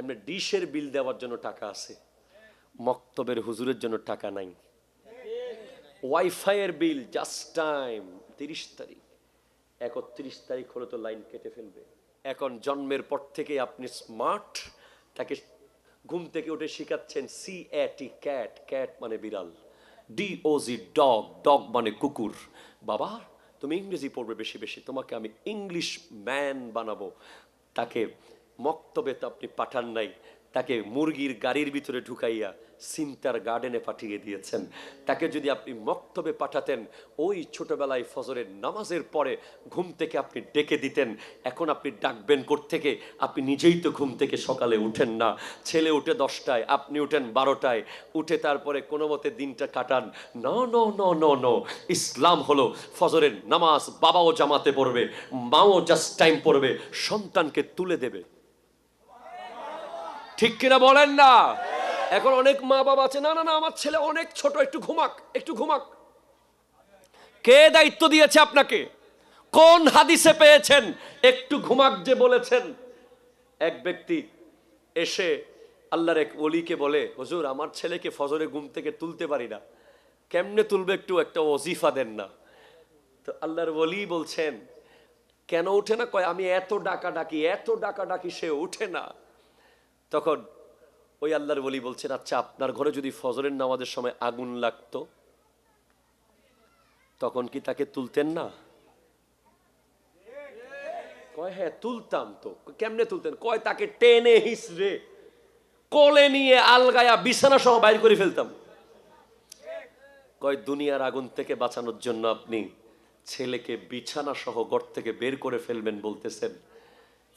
এমনি ডিশের বিল দেওয়ার জন্য টাকা আছে। মক্তবের হুজুরের জন্য টাকা নাই। ওয়াইফাইয়ের বিল জাস্ট টাইম তিরিশ তারিখ। একত্রিশ তারিখ হলে তো লাইন কেটে ফেলবে। এখন জন্মের পর থেকে আপনি স্মার্ট তাকে ঘুম থেকে উঠে শিখাচ্ছেন সি টি ক্যাট ক্যাট মানে বিড়াল। D O G dog dog মানে কুকুর। বাবা, তুমি ইংরেজি পড়বে বেশি বেশি, তোমাকে আমি ইংলিশ ম্যান বানাবো। তাকে মক্তবে তো আপনি পাঠান নাই, তাকে মুরগির গাড়ির ভিতরে ঢুকাইয়া সিন্তার গার্ডেনে পাঠিয়ে দিয়েছেন। তাকে যদি আপনি মক্তবে পাঠাতেন, ওই ছোটবেলায় ফজরের নামাজের পরে ঘুম থেকে আপনি ডেকে দিতেন। এখন আপনি ডাকবেন থেকে আপনি নিজেই তো ঘুম থেকে সকালে উঠেন না। ছেলে উঠে দশটায়, আপনি উঠেন বারোটায়। উঠে তারপরে কোনো মতে দিনটা কাটান। ন ন ন ন ন, ইসলাম হলো ফজরের নামাজ বাবাও জামাতে পড়বে, মাও জাস্ট টাইম পড়বে, সন্তানকে তুলে দেবে। ঠিক কিনা বলেন না? এখন অনেক মা বাবা আছে। না না না, আমার ছেলে অনেক ছোট, একটু ঘুমাক একটু ঘুমাক। কে দায়িত্ব দিয়েছে আপনাকে? কোন হাদিসে পেয়েছেন? একটু ঘুমাক যে বলেছেন। এক ব্যক্তি এসে আল্লাহর এক অলিকে বলে, হজুর, আমার ছেলেকে ফজরে ঘুম থেকে তুলতে পারি না। কেমনে তুলবে একটু একটা অজিফা দেন না? তো আল্লাহর ওলি বলছেন, কেন উঠে না? কয়, আমি এত ডাকা ডাকি এত ডাকা ডাকি সে উঠে না। তখন ওই আল্লাহর বলি বলছেন আচ্ছা আপনার ঘরে যদি ফজরের নামাজের সময় আগুন লাগতো, তখন কি তাকে তুলতেন না? কয় হ্যাঁ তুলতাম তো। কেমনে তুলতেন? কয়, তাকে টেনে হিসড়ে কোলে নিয়ে আলগায়া বিছানা সহ বাইর করে ফেলতাম। কয়, দুনিয়ার আগুন থেকে বাঁচানোর জন্য আপনি ছেলেকে বিছানা সহ ঘর থেকে বের করে ফেলবেন, বলতেছেন।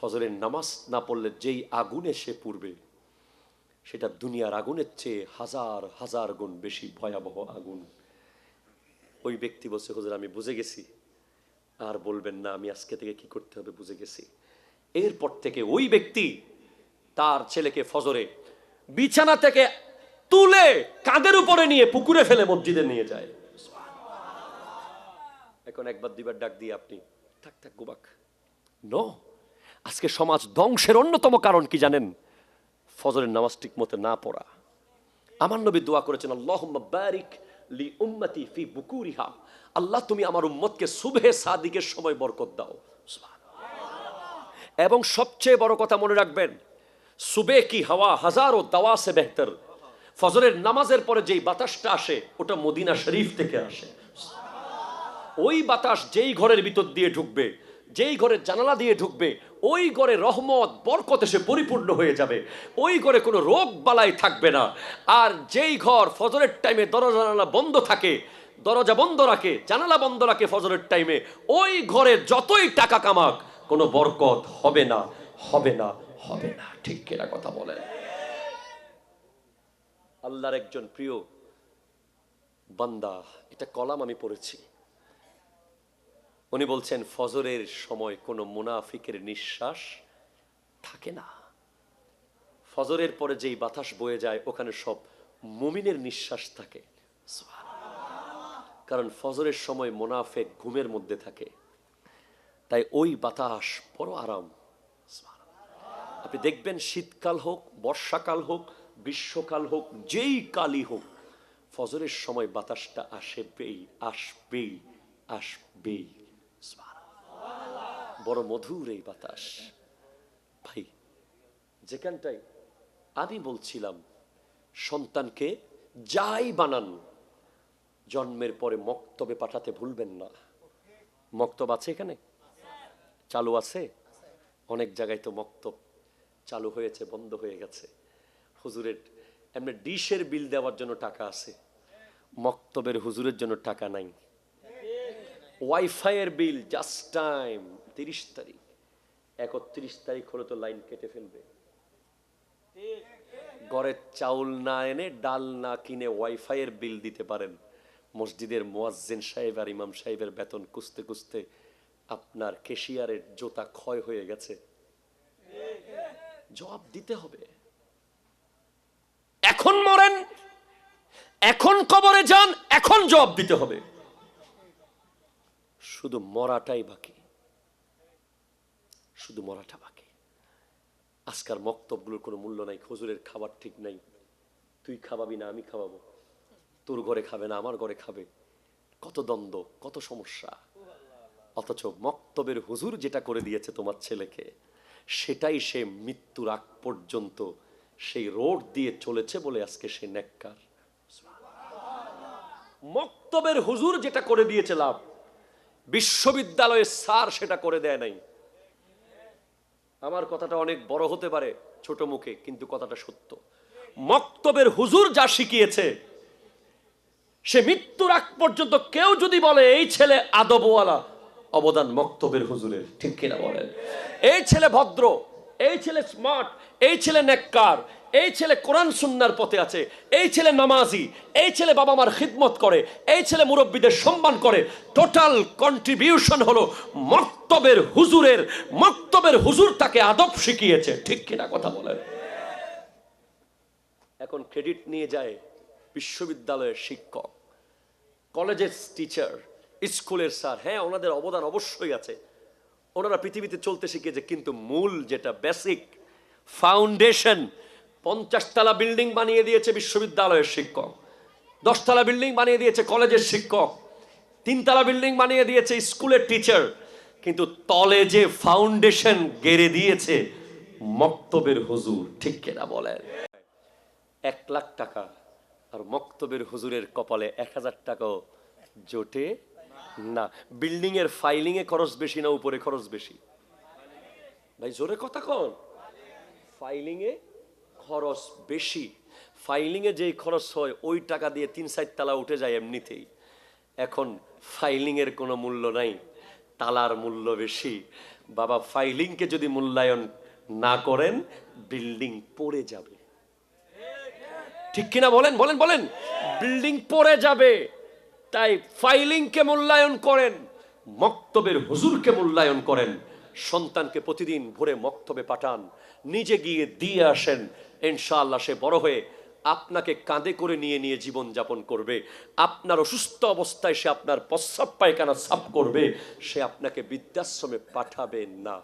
ফজরের নামাজ না পড়লে যেই আগুনে সে পূর্বে সেটা দুনিয়ার আগুনের চেয়ে হাজার হাজার গুণ বেশি ভয়াবহ আগুন। ওই ব্যক্তি বলছে, হুজুর, আমি বুঝে গেছি। আর বলবেন না, আমি আজকে থেকে কি করতে হবে, বুঝে গেছি। এরপর থেকে ওই ব্যক্তি তার ছেলেকে ফজরে বিছানা থেকে তুলে কাঁধের উপরে নিয়ে পুকুরে ফেলে মসজিদে নিয়ে যায়। এখন একবার দুইবার ডাক দিয়ে আপনি, থাক থাক, গোবাক। নো। আজকে সমাজ ধ্বংসের অন্যতম কারণ কি জানেন? ফজরের নামাজ ঠিক মতো না পড়া। আমার নবী দোয়া করেছেন আল্লাহ লি ফি আল্লাহ, তুমি আমার উম্মতকে সুবহে সাদিকের সময় বরকত দাও। এবং সবচেয়ে বড় কথা মনে রাখবেন সুবে কি হাওয়া হাজারো দাওয়া সে বেহতর। ফজরের নামাজের পরে যেই বাতাসটা আসে, ওটা মদিনা শরীফ থেকে আসে। ওই বাতাস যেই ঘরের ভিতর দিয়ে ঢুকবে যেই ঘরের জানালা দিয়ে ঢুকবে, ওই ঘরে রহমত, বরকত এসে পরিপূর্ণ হয়ে যাবে। ওই ঘরে কোনো রোগ বালাই থাকবে না। আর যেই ঘর ফজরের টাইমে দরজা জানালা বন্ধ থাকে, দরজা বন্ধ রাখে, জানালা বন্ধ রাখে ফজরের টাইমে ওই ঘরে যতই টাকা কামাক, কোনো বরকত হবে না হবে না হবে না। ঠিক কিনা কথা বলেন? আল্লাহর একজন প্রিয় বান্দা, এটা কলাম আমি পড়েছি। উনি বলছেন, ফজরের সময় কোনো মুনাফিকের নিঃশ্বাস থাকে না। ফজরের পরে যেই বাতাস বয়ে যায়, ওখানে সব মুমিনের নিঃশ্বাস থাকে। কারণ ফজরের সময় মোনাফেক ঘুমের মধ্যে থাকে। তাই ওই বাতাস বড় আরাম। আপনি দেখবেন শীতকাল হোক, বর্ষাকাল হোক, গ্রীষ্মকাল হোক, যেই কালই হোক, ফজরের সময় বাতাসটা আসবেই আসবেই আসবেই। বড় মধুর এই বাতাস। ভাই, যেখানটায় আমি বলছিলাম, সন্তানকে যাই বানান, জন্মের পরে মক্তবে পাঠাতে ভুলবেন না। মক্তব আছে এখানে? চালু আছে? অনেক জায়গায় তো মক্তব চালু হয়েছে, বন্ধ হয়ে গেছে। হুজুরের এমনি ডিশের বিল দেওয়ার জন্য টাকা আছে। মক্তবের হুজুরের জন্য টাকা নাই। ওয়াইফাইয়ের বিল, জাস্ট টাইম। তিরিশ তারিখ। একত্রিশ তারিখ হলে তো লাইন কেটে ফেলবে। ঘরের চাউল না এনে ডাল না কিনে ওয়াইফাইয়ের বিল দিতে পারেন। মসজিদের মোয়াজ্জেন সাহেব আর ইমাম সাহেবের বেতন কুস্তে কুস্তে আপনার কেশিয়ারের জোতা ক্ষয় হয়ে গেছে। জবাব দিতে হবে। এখন মরেন, এখন কবরে যান, এখন জবাব দিতে হবে। শুধু মরাটাই বাকি। শুধু মরাটা বাকি। আজকার মক্তবগুলোর কোনো মূল্য নাই হুজুরের খাবার ঠিক নাই। তুই খাওয়াবি না, আমি খাওয়াবো তোর ঘরে খাবে না, আমার ঘরে খাবে। কত দ্বন্দ্ব, কত সমস্যা। অথচ মক্তবের হুজুর যেটা করে দিয়েছে তোমার ছেলেকে, সেটাই সে মৃত্যুর আগ পর্যন্ত সেই রোড দিয়ে চলেছে বলে আজকে সে নেককার। মক্তবের হুজুর যেটা করে দিয়েছে লাভ, বিশ্ববিদ্যালয়ের স্যার সেটা করে দেয় নাই। আমার কথাটা অনেক বড় হতে পারে ছোট মুখে, কিন্তু কথাটা সত্য। মক্তবের হুজুর যা শিখিয়েছে, সে মৃত্যুর আগ পর্যন্ত কেউ যদি বলে, এই ছেলে আদবওয়ালা, অবদান মক্তবের হুজুরের। ঠিক কিনা বলেন? এই ছেলে ভদ্র, এই ছেলে স্মার্ট, এই ছেলে নেককার এই ছেলে কোরআন সুন্নার পথে আছে, এই ছেলে নামাজি, এই ছেলে বাবা মার খিদমত করে, এই ছেলে মুরব্বীদের সম্মান করে। টোটাল কন্ট্রিবিউশন হলো মক্তবের হুজুরের, মক্তবের হুজুর তাকে আদব শিখিয়েছে। ঠিক কিনা কথা বলেন? এখন ক্রেডিট নিয়ে যায় বিশ্ববিদ্যালয়ের শিক্ষক কলেজের টিচার স্কুলের স্যার। হ্যাঁ ওনাদের অবদান অবশ্যই আছে। ওনারা পৃথিবীতে চলতে শিখিয়েছে, কিন্তু মূল যেটা বেসিক ফাউন্ডেশন পঞ্চাশতলা বিল্ডিং বানিয়ে দিয়েছে বিশ্ববিদ্যালয়ের শিক্ষক। দশতলা বিল্ডিং বানিয়ে দিয়েছে কলেজের শিক্ষক। তিনতলা বিল্ডিং বানিয়ে দিয়েছে স্কুলের টিচার। কিন্তু তলে যে ফাউন্ডেশন গেড়ে দিয়েছে মক্তবের হুজুর, ঠিক কেনা বলেন? এক লাখ টাকা আর মক্তবের হুজুরের কপালে এক হাজার টাকাও জোটে না। বিল্ডিং এর ফাইলিং এ খরচ বেশি না, উপরে খরচ বেশি? ভাই, জোরে কথা কন। ফাইলিং এ খরচ বেশি ফাইলিংয়ে যেই খরচ হয়, ওই টাকা দিয়ে তিন সাইড তালা উঠে যায় এমনিতেই। এখন ফাইলিংয়ের কোনো মূল্য নাই, তালার মূল্য বেশি। বাবা ফাইলিংকে যদি মূল্যায়ন না করেন বিল্ডিং পড়ে যাবে। ঠিক কিনা বলেন বলেন বলেন? বিল্ডিং পড়ে যাবে, তাই ফাইলিংকে মূল্যায়ন করেন, মক্তবের হুজুরকে মূল্যায়ন করেন, সন্তানকে প্রতিদিন ভোরে মক্তবে পাঠান, নিজে গিয়ে দিয়ে আসেন ইনশাআল্লাহ সে বড় হয়ে আপনাকে কাঁধে করে নিয়ে নিয়ে জীবন যাপন করবে। আপনার অসুস্থ অবস্থায় সে আপনার প্রস্রাব পায়খানা সাফ করবে, সে আপনাকে বৃদ্ধাশ্রমে পাঠাবে না।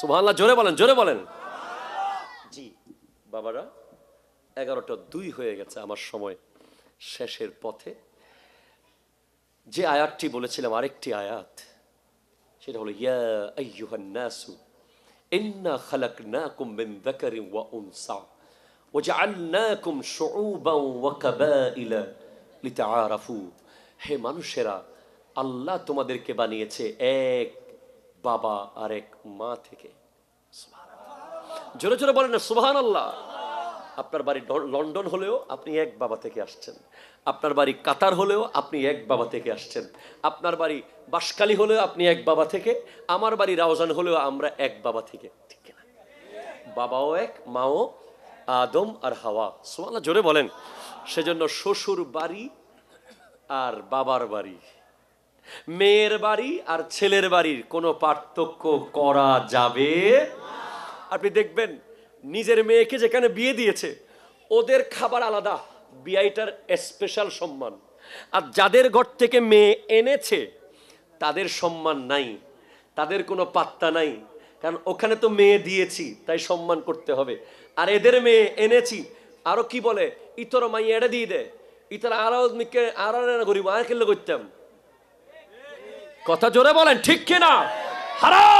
সুবহানাল্লাহ, জোরে বলেন জোরে বলেন। জি, বাবারা, এগারোটা দুই হয়ে গেছে আমার সময় শেষের পথে। যে আয়াতটি বলেছিলাম, আরেকটি আয়াত, সেটা হলো, ইয়া আইয়ুহান নাসু ইন্না খালাকনাকুম মিন যাকারিন ওয়া উনসা কাবাইলা লিতাআরাফু হে মানুষেরা, আল্লাহ তোমাদেরকে বানিয়েছে এক বাবা আর এক মা থেকে। জোরে জোরে বলেন না আল্লাহ আপনার বাড়ি লন্ডন হলেও আপনি এক বাবা থেকে আসছেন। আপনার বাড়ি কাতার হলেও আপনি এক বাবা থেকে আসছেন। আপনার বাড়ি বাসকালী হলেও আপনি এক বাবা থেকে, আমার বাড়ি রাউজান হলেও আমরা এক বাবা থেকে। ঠিক না বাবাও এক, মাও আদম আর হাওয়া। সোমালা জোরে বলেন। সেজন্য শ্বশুর বাড়ি আর বাবার বাড়ি। মেয়ের বাড়ি আর ছেলের বাড়ির কোনো পার্থক্য করা যাবে আপনি দেখবেন নিজের মেয়েকে যেখানে বিয়ে দিয়েছে, ওদের খাবার আলাদা, বিআইটার স্পেশাল সম্মান। আর যাদের ঘর থেকে মেয়ে এনেছে, তাদের সম্মান নাই, তাদের কোনো পাত্তা নাই, কারণ ওখানে তো মেয়ে দিয়েছি, তাই সম্মান করতে হবে। আর এদের মেয়ে এনেছি, আরও কি বলে, ইতর মাই এড়ে দিয়ে দে, ইতর আরও মিকে আরও গরিব আর কেলে করতাম। কথা জোরে বলেন, ঠিক কিনা? হারাম!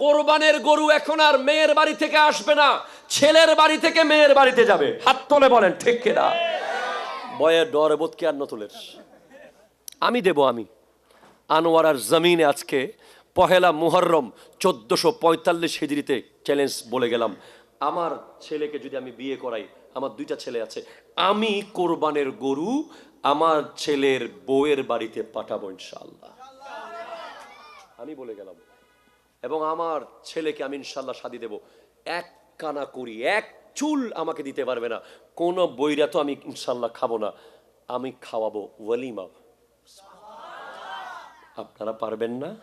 কোরবানের গরু এখন আর মেয়ের বাড়ি থেকে আসবে না, ছেলের বাড়ি থেকে মেয়ের বাড়িতে যাবে। হাত তোলে বলেন, ঠিক কিনা বয়ের ডর বোধ কি আর নতুলের আমি দেব আমি। আনোয়ারার জমিনে আজকে পহেলা মুহররম চোদ্দশো পঁয়তাল্লিশ হিজড়িতে চ্যালেঞ্জ বলে গেলাম। আমার ছেলেকে যদি আমি বিয়ে করাই, আমার দুইটা ছেলে আছে, আমি কোরবানের গরু আমার ছেলের বউয়ের বাড়িতে পাঠাবো ইনশাল্লাহ আমি বলে গেলাম। এবং আমার ছেলেকে আমি ইনশাল্লাহ শাদি দেব। এক কানা করি, এক চুল আমাকে দিতে পারবে না। কোনো বইরা তো আমি ইনশাল্লাহ খাব না। আমি খাওয়াবো ওয়ালিমা আপনারা পারবেন না?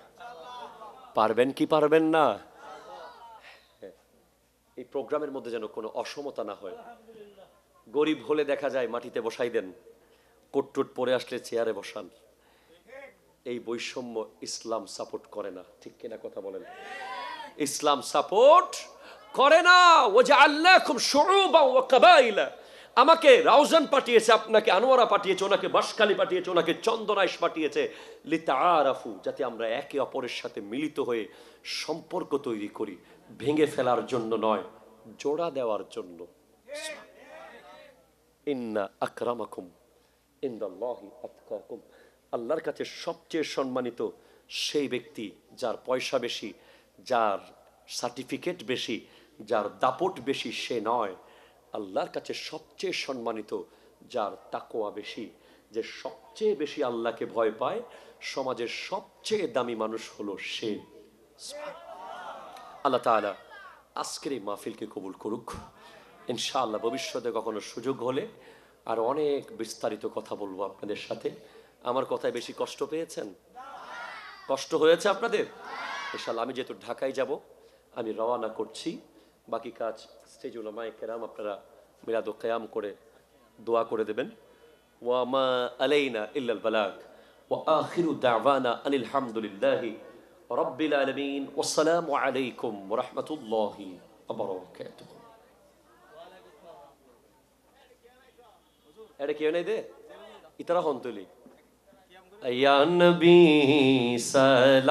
পারবেন কি পারবেন না। এই প্রোগ্রামের মধ্যে যেন কোনো অসমতা না হয়। গরিব হলে দেখা যায় মাটিতে বসাই দেন। কোট টোট পরে আসলে চেয়ারে বসান। এই বৈষম্য ইসলাম সাপোর্ট করে না। ঠিক কিনা কথা বলেন? ইসলাম সাপোর্ট করে না। ও যে আল্লাহ খুব ও কাবাইলা। আমাকে রাউজান পাঠিয়েছে, আপনাকে আনোয়ারা পাঠিয়েছে, ওনাকে বাসকালি পাঠিয়েছে, ওনাকে চন্দনাইশ পাঠিয়েছে। লিতা আরাফু যাতে আমরা একে অপরের সাথে মিলিত হয়ে সম্পর্ক তৈরি করি। ভেঙে ফেলার জন্য নয়, জোড়া দেওয়ার জন্য। ইন্না আকরামাকুম ইন্দাল্লাহি আতকাকুম। আল্লাহর কাছে সবচেয়ে সম্মানিত সেই ব্যক্তি যার পয়সা বেশি, যার সার্টিফিকেট বেশি, যার দাপট বেশি সে নয়। আল্লাহর কাছে সবচেয়ে সম্মানিত যার তাকোয়া বেশি, যে সবচেয়ে বেশি আল্লাহকে ভয় পায়, সমাজের সবচেয়ে দামি মানুষ হলো সে। আল্লাহ তাআলা আজকের এই মাহফিলকে কবুল করুক। ইনশাআল্লাহ ভবিষ্যতে কখনো সুযোগ হলে আর অনেক বিস্তারিত কথা বলব আপনাদের সাথে। আমার কথায় বেশি কষ্ট পেয়েছেন? কষ্ট হয়েছে আপনাদের? ইনশাআল্লাহ, আমি যেহেতু ঢাকায় যাব, আমি রওনা করছি। বাকি কাজ স্টেজ উলামায়ে কেরাম, আপনারা মিলাদ কেয়াম করে দোয়া করে দেবেন। ওয়ামা আলাইনা ইল্লাল বালাগ। আখিরু দাওয়ানা আনিল হামদুলিল্লাহি রাব্বিল আলামিন। ওয়াসসালামু আলাইকুম ওয়া রাহমাতুল্লাহি ওয়া বারাকাতুহু। এটা কেউ নাই দে? ইতারা হন্তলি ইয়া নবী সালাম